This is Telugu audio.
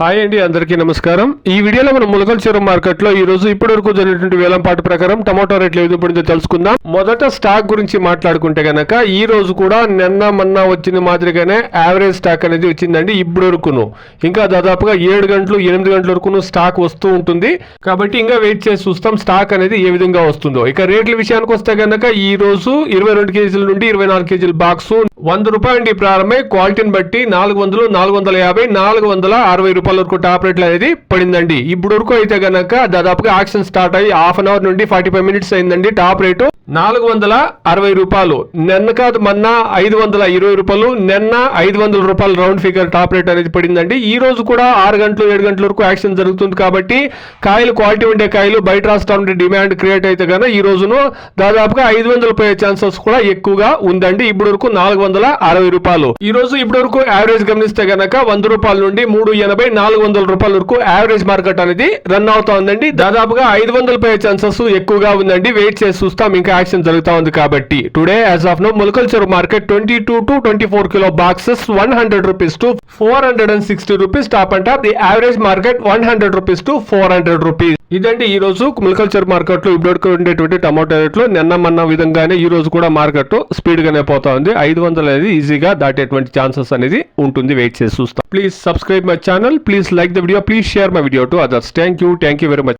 హాయ్ అండి అందరికీ నమస్కారం. ఈ వీడియోలో మనం ములకల్ చెరువు మార్కెట్లో ఈ రోజు ఇప్పటి వరకు జరిగినటువంటి వేలంపాటు ప్రకారం టమాటో రేట్లు ఏది పడిందో తెలుసుకుందాం. మొదట స్టాక్ గురించి మాట్లాడుకుంటే గనక ఈ రోజు కూడా నిన్న మొన్న వచ్చిన మాదిరిగానే యావరేజ్ స్టాక్ అనేది వచ్చిందండి ఇప్పుడు వరకును ఇంకా దాదాపుగా ఏడు గంటలు ఎనిమిది గంటల వరకును స్టాక్ వస్తూ ఉంటుంది. కాబట్టి ఇంకా వెయిట్ చేసి చూస్తాం స్టాక్ అనేది ఏ విధంగా వస్తుందో. ఇక రేట్ల విషయానికి వస్తే గనక ఈ రోజు ఇరవై రెండు కేజీల నుండి ఇరవై నాలుగు కేజీల బాక్స్ వంద రూపాయల నుండి ప్రారంభమై. క్వాలిటీని బట్టి నాలుగు వందలు నాలుగు వందల యాభై నాలుగు వందల అరవై రూపాయల వరకు టాప్ రేట్లు అనేది పడిందండి. ఇప్పుడు వరకు అయితే గనక దాదాపుగా ఆక్షన్ స్టార్ట్ అయ్యి హాఫ్ అన్ అవర్ నుండి ఫార్టీ ఫైవ్ మినిట్స్ అయిందండి టాప్ రేటు. నాలుగు వందల అరవై రూపాయలు. నిన్న కాదు మొన్న ఐదు వందల ఇరవై రూపాయలు. నిన్న ఐదు వందల రూపాయలు రౌండ్ ఫిగర్ టాప్ రేట్ అనేది పడిందండి. ఈ రోజు కూడా ఆరు గంటలు ఏడు గంటల వరకు యాక్షన్ జరుగుతుంది కాబట్టి కాయలు క్వాలిటీ ఉండే కాయలు బయట రాష్ట్రాల నుండి డిమాండ్ క్రియేట్ అయితే కనుక ఈ రోజును దాదాపుగా ఐదు వందలు పోయే ఛాన్సెస్ కూడా ఎక్కువగా ఉందండి. ఇప్పుడు వరకు నాలుగు వందల అరవై రూపాయలు. ఈ రోజు ఇప్పటి వరకు యావరేజ్ గమనిస్తే గనక వంద రూపాయల నుండి మూడు ఎనభై నాలుగు వందల రూపాయల వరకు యావరేజ్ మార్కెట్ అనేది రన్ అవుతా ఉందండి దాదాపుగా ఐదు వందలు పోయే ఛాన్సెస్ ఎక్కువగా ఉందండి. వెయిట్ చేసి చూస్తాం. ఇంకా యాక్షన్ జరుగుతా ఉంది కాబట్టి. Today as of now ములకల్చర్ market twenty two to twenty four kilo boxes one hundred rupees to four hundred and sixty rupees top and top the average market one hundred rupees to four hundred rupees ఇదండి ఈ రోజు ములకల్చర్ మార్కెట్లో ఇప్పుడు ఉండేటువంటి టమాటో రేట్లు. నిన్న మొన్న విధంగానే ఈ రోజు కూడా మార్కెట్ స్పీడ్ గానే పోతా ఉంది. ఐదు వందలు అనేది ఈజీగా దాటేటువంటి ఛాన్సెస్ అనేది ఉంటుంది. వెయిట్ చేసి చూస్తాం. Please subscribe my channel please like the video please share my video to others thank you thank you very much